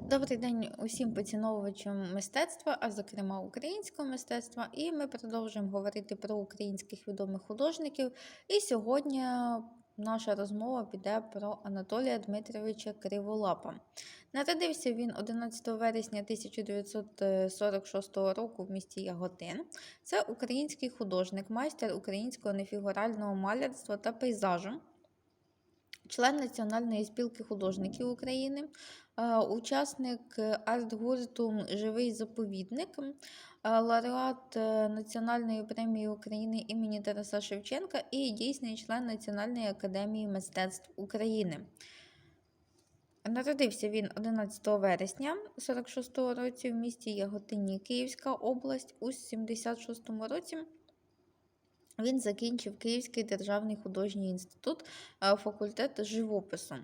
Добрий день усім поціновувачам мистецтва, а зокрема українського мистецтва. І ми продовжуємо говорити про українських відомих художників. І сьогодні наша розмова піде про Анатолія Дмитровича Криволапа. Народився він 11 вересня 1946 року в місті Яготин. Це український художник, майстер українського нефігурального малярства та пейзажу. Член Національної спілки художників України, е, учасник арт-гурту Живий заповідник, е, лауреат е, Національної премії України імені Тараса Шевченка і дійсний член Національної академії мистецтв України. Народився він 11 вересня 46-го році в місті Яготині, Київська область. У 76-му році він закінчив Київський державний художній інститут, е, факультет живопису.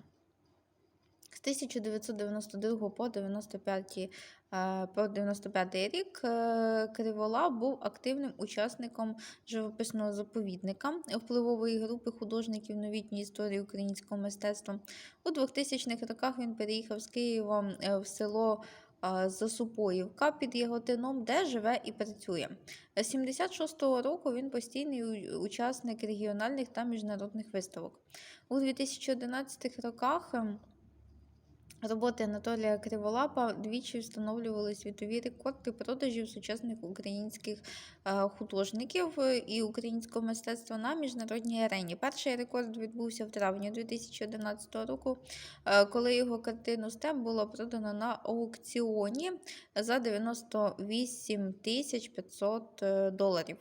З 1992 по 95, е, по 95 рік е, Кривола був активним учасником живописного заповідника впливової групи художників новітньої історії українського мистецтва. У 2000-х роках він переїхав з Києва в село Засупоївка під Яготином, де живе і працює. З 76-го року він постійний учасник регіональних та міжнародних виставок. У 2011 роках ем, Роботи Анатолія Криволапа двічі встановлювали світові рекорди продажів сучасних українських е, художників е, і українського мистецтва на міжнародній арені. Перший рекорд відбувся в травні 2011 року, е, коли його картину «Степ» було продано на аукціоні за 98 тисяч 500 е, доларів.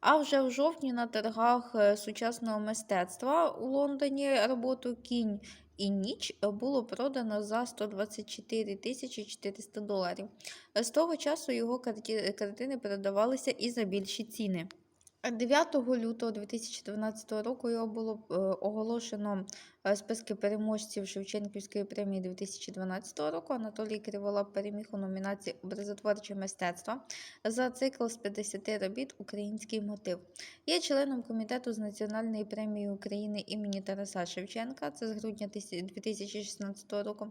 А вже в жовтні на торгах сучасного мистецтва у Лондоні роботу Кінь і ніч е, було продано за 124 тисячі 400 доларів. З того часу його картини продавалися і за більші ціни. 9 лютого 2012 року його було е, оголошено е, списки переможців Шевченківської премії 2012 року. Анатолій Криволап переміг у номінації Образотворче мистецтво за цикл з 50 робіт Український мотив. Є членом комітету з Національної премії України імені Тараса Шевченка, це з грудня тисяч- 2016 року.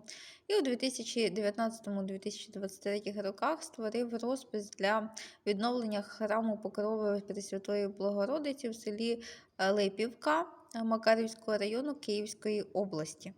І у 2019-2023 роках створив розпис для відновлення храму Покрови Пресвятої Богородиці в селі е, Липівка Макарівського району Київської області.